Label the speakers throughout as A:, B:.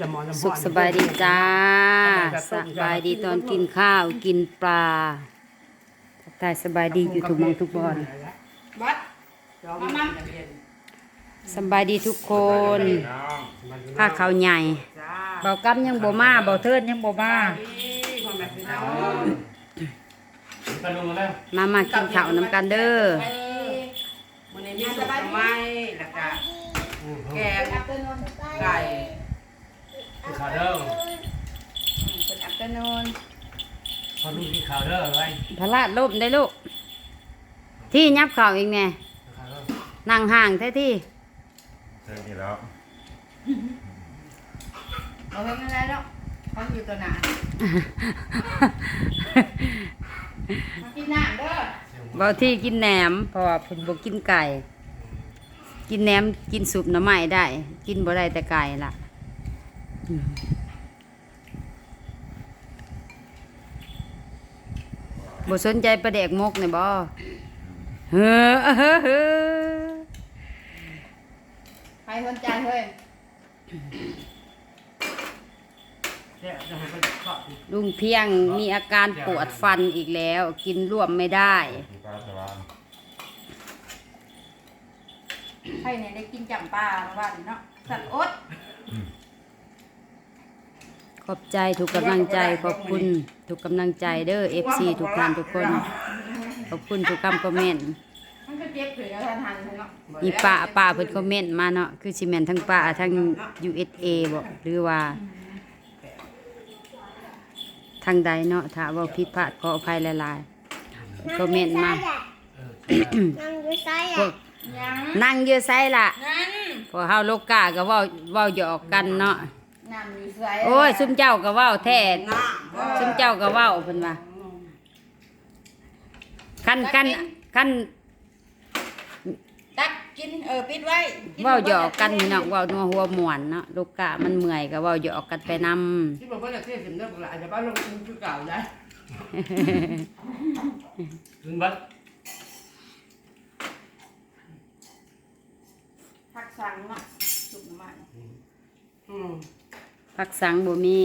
A: จะหมอนจะ
B: สุขสบายดีจ้าสบายดีตอนกินข้าวกินปลาทักทายสบายดีอยู่ทุกหมองทุกบอน
C: บัด
A: มามา
B: สบายดีทุกคนผ้าขาวใหญ่
A: จ้า
B: เบากำยังบ่มาเบาเทิดยังบ่มา
A: ความแบบพี่น้องกันลงแล้ว
B: มามากินข้าวน้ำกันเด้อ
A: วันนี้มีสุกไม้แล้วก็แกงไก่
D: กินข้าวเด้อ
C: เป็นอัปเตอร์นูน
D: พอลูกกินข้าวเด้อไว้
B: พระราชลบได้ลูก ที่ยับข้าวเองแน่
D: กินข้าวเด้อ
B: นั่งห่างแท้ที่
E: เจอกี่แล้ว
C: เอาไว้ไม่ได้แล้วเขาอยู่ตัวหนามากินน้ำเด้อ
B: เบาที่กินแหนมเพราะว่าเพิ่นบ่กินไก่ กินแหนมกินสุปหน่อไม้ได้ กินบ่ได้แต่ไก่ล่ะอืม บ่สนใจประแดกมกเนี่ยบ่เฮ้อเฮ้อเฮ้อ
C: ใครสนใจเฮ้ย
A: แซ่บจะให้ไปทอด
B: ลุงเพียงมีอาการปวดฟันอีกแล้ว กินร่วมไม่ได้
E: มีปลาสวาน
C: ใครเนี่ยได้กินจำปลาเมื่อวานเนาะสัตว์อด
B: ขอบใจทุกกำลังใจขอบคุณทุกกำลังใจเด้อ FC ทุกท่านทุกคน ขอบคุณทุกคำคอมเมนต์
C: มันก็เจ็บถือแล้วทันทันเนาะ
B: มีป้าป้าเพิ่นคอมเมนต์มาเนาะคือสิแม่นทั้งป้าทั้ง USA บ่หรือว่า ทางใดเนาะถ้าเว่าผิดพลาดขออภัยหลายๆคอมเมนต์มา
F: นั่งอยู่ไซ
B: พว
F: อะ
B: ก
C: ยัง
B: นั่งอยู่ไสล่ะ
C: นั่น
B: พวกเฮาโลกาก็เว้าเว้าหยอกกันเนาะ
C: น้ำอยู่ใส่
B: โอ้ยซุมเจ้าก็เว้าแท้
A: น้
B: ซุมเจ้าก็เว้าเพิ่นว่าคันคันคัน
C: ตักกินเออปิดไว้น
B: เว้าหยอกกันพี่น้องเว้านัวหัวม่วนเนาะลูกกะมันเมื่อยก็เว้าหยอกกันไปนำำ
A: ที่บอกว่าจะเทสิมเนื้อปลาจะบ้านลงทุนคือเก่าได้
D: ถึงบัด
C: ผักสังเนาะสุกน้ำมัน
A: อืม
B: ผักสังบ่มี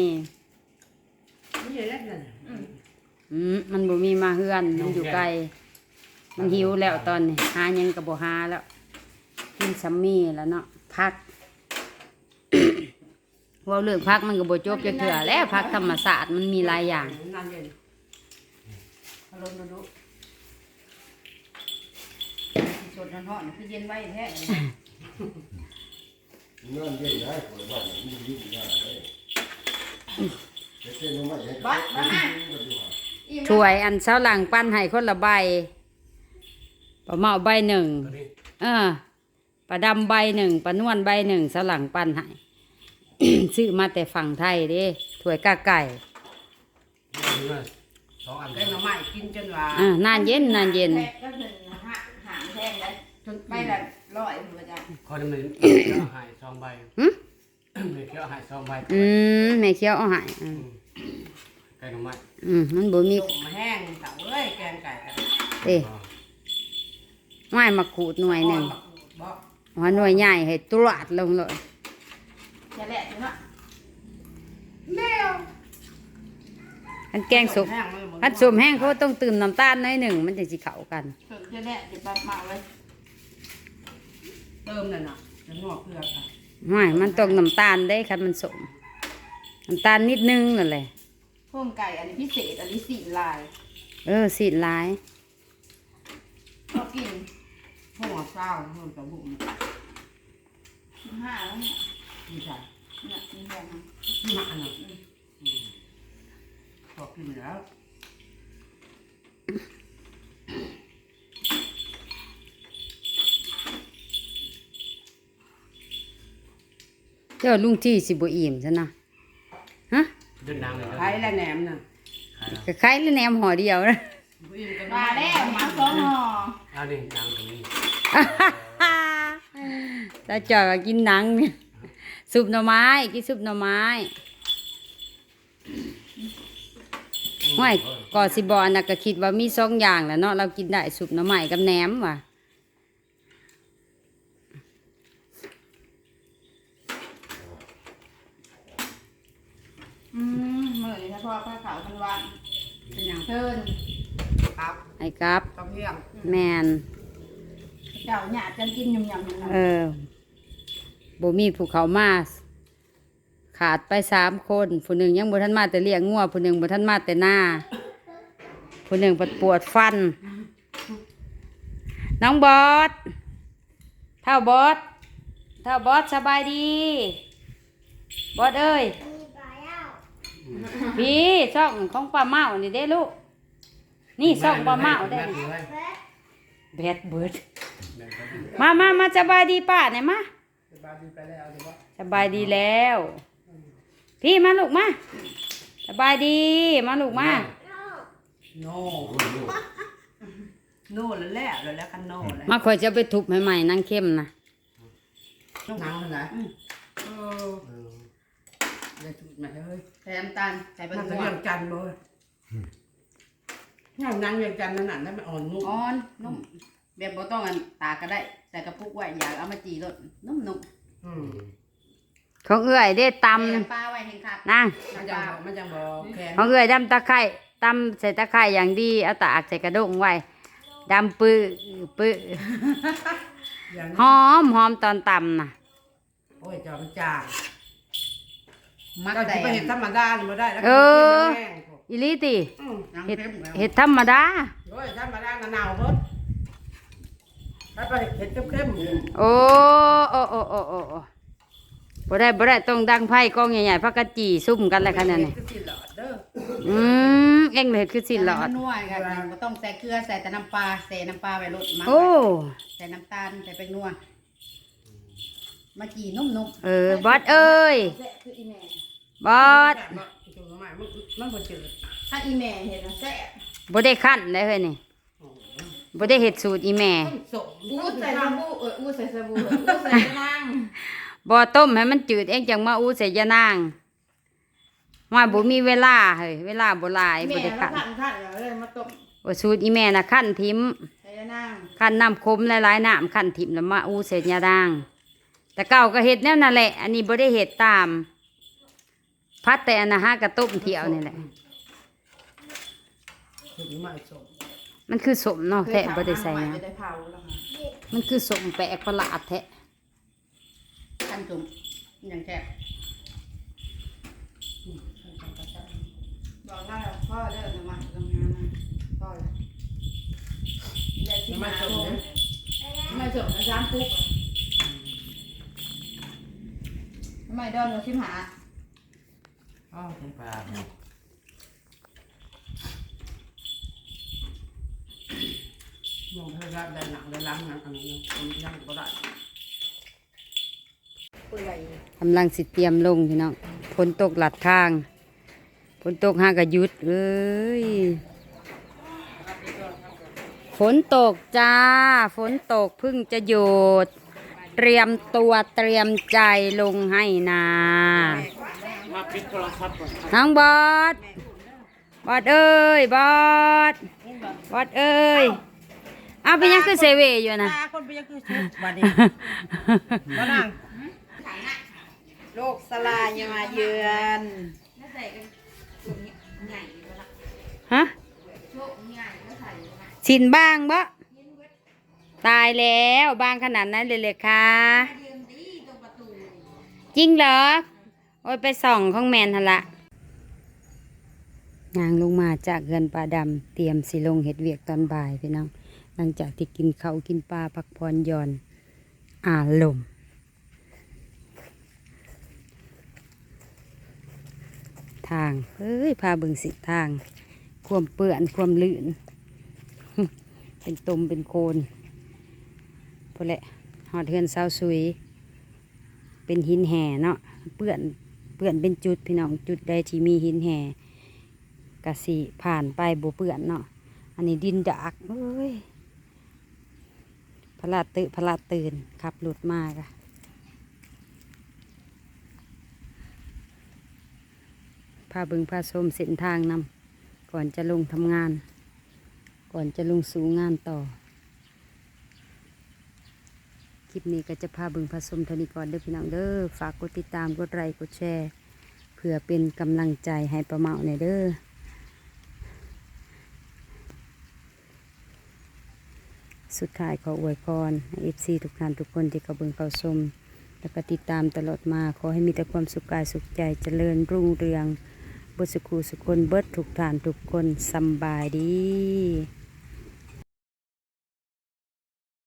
A: นี่เยอะแยะเลย
B: อืมมันบ่มีมาเฮือนมันอยู่ไกล มันหิวแล้วตอนนี้หาหยังก็บ่หาแล้วกินซัมมี่แล้วเนาะพัก เว่าเรื่องพักมันก็บ่จบจักเทื่อแล้วพักธรรมศาสตร์มันมีหลายอย่าง
A: นานเย็นอารมณ์ดูดู
C: สดร้อนๆคือเย็นไว้แท้
E: เงื่อนเย็นได้คนละบ้านมีอยู่ที่ไหนได้เจ๊เจ๊น้องไม่ให้
C: บัดมามาอิ่ม
B: ถ้วยอันเช้าหลังปั้นให้คนละใบปลาเมาใบหนึ่ง
D: ตัวนี้
B: เออปลาดำใบหนึ่งปลานวลใบหนึ่งเช้าหลังปั้นให้ซื้อมาแต่ฝั่งไทยเด้ถ้วยกาไก่
D: นี่เลยสองอัน
A: แกงหน่อไม้กินจนว่า
B: อ่านานเย็นนานเย็น
C: แพงก็ถึงหาหางแพงเลยจนไปละ
D: อยดำเนินเคี้ยวหายสองใบ
B: หึ
D: เคี้ยวหายสองใบ
B: อืมแม่เคี้ยวเอาใหาย
D: ไก่หน่อไม้
B: อืมมันบ่มี
A: ต้มแห้งเต่าเอ้ยแกงไก่กัน
B: เอ้ไม้มาขูดหน่วยหนึ่ง
A: บอก
B: หัวหน่วยใหญ่ให้ตรวจลงเลย
C: จะแหละถึงเนาะ
B: อันแกงสุก
A: แห้งเลย
B: อันสมแห้งเขาต้องตื่มน้ำตาลหน้อยหนึ่งมันจะสิเข้ากัน
C: ถึงจะแหละจะแบบมาเลย
A: เติมนั่นน่ะจะนวดเกลือค่ะ
B: ไม่มันต้องน้ำตาลได้คันมันสมน้ำตาลนิดนึงนั่นแหละ
C: เพิ่มไก่อันนี้พิเศษอันนี้สีลาย
B: เออสีดหลาย
C: เรากิน
A: หัวเศร้าหัวตะบุ่ม
C: สิบห้าแล้วเนี่ย
A: ดีใจ
C: เนี่ยมีแพงนะ
A: ที่หมาน่ะพอกินแล้ว
B: เจ้าลุงที่สิบ่อิ่มซะนะฮะ
D: เดินนางเลย
A: ไข่และแหนมน่ะ
B: ก็คล้ายแล้วแหนมห่อเดียวนะ
A: อิ่มกัน
C: มาแล้วมาสองห่อ
D: เอาดินางตรงนี้
B: ตาจอยก็กินหนังเนี่ยซุปหน่อไม้กินซุปหน่อไม้ห้วยก่อสิบอนน่ะก็คิดว่ามีสองอย่างแหล้วเนาะเรากินได้ซุปหน่อไม้กับแหนมว่ะ
C: อืมเมื่อนี้ถ้าพ่อผ้าขาวมันวาง
A: เป็นอย่าง
C: เทิน
A: ครับ
B: ไอ้กับ
A: กระเพียง
B: แมน
C: เจ้าหยาจันกินยำยำนั่น
B: เออบ่มีภูเขามาขาดไปสามคนผู้หนึ่งยังบ่ทันมาแต่เลี้ยงงัวผู้หนึ่งบ่ทันมาแต่หน้าผู้หนึ่งปวดปวดฟัน น้องบอสเท่าบอสเท่าบอสสบายดี บอสเอ้ย
F: มีปลาเย้า
B: พี่ช่องของป้าเมานี่เด้ลูก นี่ช่องป้าเมาได้
D: แม่ถือไว้
B: แบดเบิด
D: แม่ถือไว้
B: มามามาสบายดีป้าเนี่ยมา
A: สบายดีไปแล้วเดี๋ยวว่า
B: สบายดีแล้ว พี่มาลูกมาสบายดีมาลูกมา
F: โน่
A: โน่โน่แล้วแหละแล้วแล้วกันโน่แล้ว
B: มาคอยจะไปทุบให้ใหม่นางเข้มนะ
A: ต้องทางเลยนะเออ
D: เออ
A: เดี๋ยวถูกมาเลย
C: ใส่น้ำตาลใส่ใบ
A: นั่ง
C: บัว
A: เรียงจันทร์เลยนั่งนั่งเรียงจันทร์นั่นน่ะนั่นมันอ่อนนุ่ม
C: อ่อนนุ่มแบบบ่ต้องอันตากก็ได้ ใส่กระปุกไว้อยากเอามาจีรสนุ่มนุ่ม
A: อืม
B: ของเอื้อยได้ต
C: ตำปลาไว้แห้งคักำ
B: นาง
A: มันยังบอกมันยังบอกแข็ง
B: ของเอื้อยดำตะไคร่ตำใส่ตะไคร่อย่างดีเอาตากใส่กระด้งไว้ดำปื้อปื้อ
A: อย่าง
B: หอมหอมตอนตำนะ
A: โอ้ยจอมจาง
C: มัก
A: เรา
C: แต่
A: จะไปเห็นธรรมดานี่มาได้แล้ว
B: เออ
A: แห้ง
B: อิลิติ
A: อืม
C: น้ำ
B: เห็ด
C: เค็มแล้ว
B: เห็ดธรรมดา
A: โอ้ยธรรมดาหนาวเบิดถ้าไปเห็ดเข้มๆ
B: โอ้โอ้โอ้โอ้โอ้โอ้บ่ได้บ่ได้ต้องดังไพ่กองใหญ่ๆพักกะจีซุ่มกันเลยค่ะเนี่ยนี่
A: คือสิหลอดเด้อ
B: อืมเอ็งเลยคือสิหลอด
C: มันนัวกันบ่ต้องใส่เกลือใส่แต่น้ำปลาใส่น้ำปลาไว้รสมัก
B: โอ้
C: ใส่น้ำตาลใส่แป้งนัว มาจีนุ่ม
B: เออบอสเอ้ย
C: ๆแซ่บคืออีแม่
B: บอส
A: จุ่มมามันมันบ่จืด
C: ถ้าอีแม่เห็นนะแซ่บ
B: บ่ได้ขั้นได้เฮ้ยนี่บ่ได้เฮ็ดสูตรอีแม่
A: ต้นสม
C: อู้ใส่สบู่เอออู้ใส่สบู่เอออู้ใส่นาง
B: บ่ต้มให้มันจืดเองจังมาอู้ใส่ยานางว่าบ่มีเวลาเฮ้ยเวลาบ่หลายบ่
C: แม่
B: ได้
C: ก็
B: ขั้น
C: ขันขันเลยมาต้ม
B: ว่าสูตรอีแม่น่ะขั้นทิม
C: ใส่นาง
B: ขั้นน้ำคมหลายๆน้ำขั้นทิมแล้วมาอู้ใส่ยานาง แต่เก่าก็เฮ็ดแนวนั่นแหละ อันนี้บ่ได้เฮ็ดตาม พัดแต่อันนะฮะกระต้มเที่ยวนี่แหละ
A: จุ่มมาสม
B: มันคือสมเนาะแท้บ่ได้ใส่
C: ห
B: ห
C: ยั
B: ยัง
C: จะได้เผาแล้วค่ะ
B: มันคือสมแปลกประหลาดแท้
C: ขันจุ่มอย่างแซ่บบอกได้แล้วพ่อเด้อจะมาทำงานนะพ่อเลยเดี๋ยวที่
A: มา
C: มา
A: ส
C: ส่
A: ม
C: ง
A: เนี่ย
C: ไม่ส่งนะจ้างปุ๊กทำ ไมเดินมาชิมหา
A: อ๋อ
D: ปลา
A: มองเธอรับได้หนังได้ล้างนะอันนี้ยังก็ได้
C: ปุยไหล
B: กำลังสิเตรียมลงพี่น้องฝนตกหลัดทางฝนตกห้ากะหยุดเอ้ยฝนตกจ้า ฝนตกเพึ่งจะหยุด เตรียมตัวเตรียมใจลงให้นา
D: มาปิดโทรศัพท์ก่อน
B: น้องบอสบอสเอ้ยบอสบอสเอ้ยเอาไปยังคือเซเวอยู่นะ
A: ตาคนไปยังคือชุดบัดนี้มานั่งโรคสลายยังมาเยือน
C: น่าใส่กันส่งใหญ่แล้วล่ะ
B: ฮะ
C: โชคใหญ่แล้วใส่แล้วล่ะ
B: สินบ้างบ่ ตายแล้วบางขนาดนั้นเลยเลยค่ะ
C: ยืนดีตรงประ
B: จริงเหรอ โอ้ยไปส่องของแมนทละงางลงมาจากเงินปลาดำเตรียมสิลงเห็ดเวียกตอนบ่ายพี่น้อง หลังจากที่กินเขากินปลาพักผ่อย่อนอารมณ์ทางเฮ้ย พาเบิงสิทาง ความเปื่อน ความลื่น เป็นตมเป็นโคน พอแหละหอดเทือนเสาสุย เป็นหินแห่เนาะเปื่อนเปื่อนเป็นจุดพี่น้องจุดใดที่มีหินแห่กะสีผ่านไปบ่เปื่อนเนาะอันนี้ดินดากเอ้ยพลาดตื่นพลาดตื่นขับรถมากะพาบิงพาชมเส้นทางนำก่อนจะลงทำงาน ก่อนจะลงสู่งานต่อ คลิปนี้ก็จะพาบึงผสมเทนิก่อนเด้อพี่น้องเด้อฝากกดติดตามกดไลค์กดแชร์เพื่อเป็นกำลังใจให้ประเมาในเด้อสุดท้ายขออวยพรเอฟซีทุกท่านทุกคนที่เขาเบิ่งเขาชมแล้วก็ติดตามตลอดมา ขอให้มีแต่ความสุขกายสุขใจเจริญรุ่งเรืองบสุขูสุคนเบิดทุกท่านทุกคนสบายดี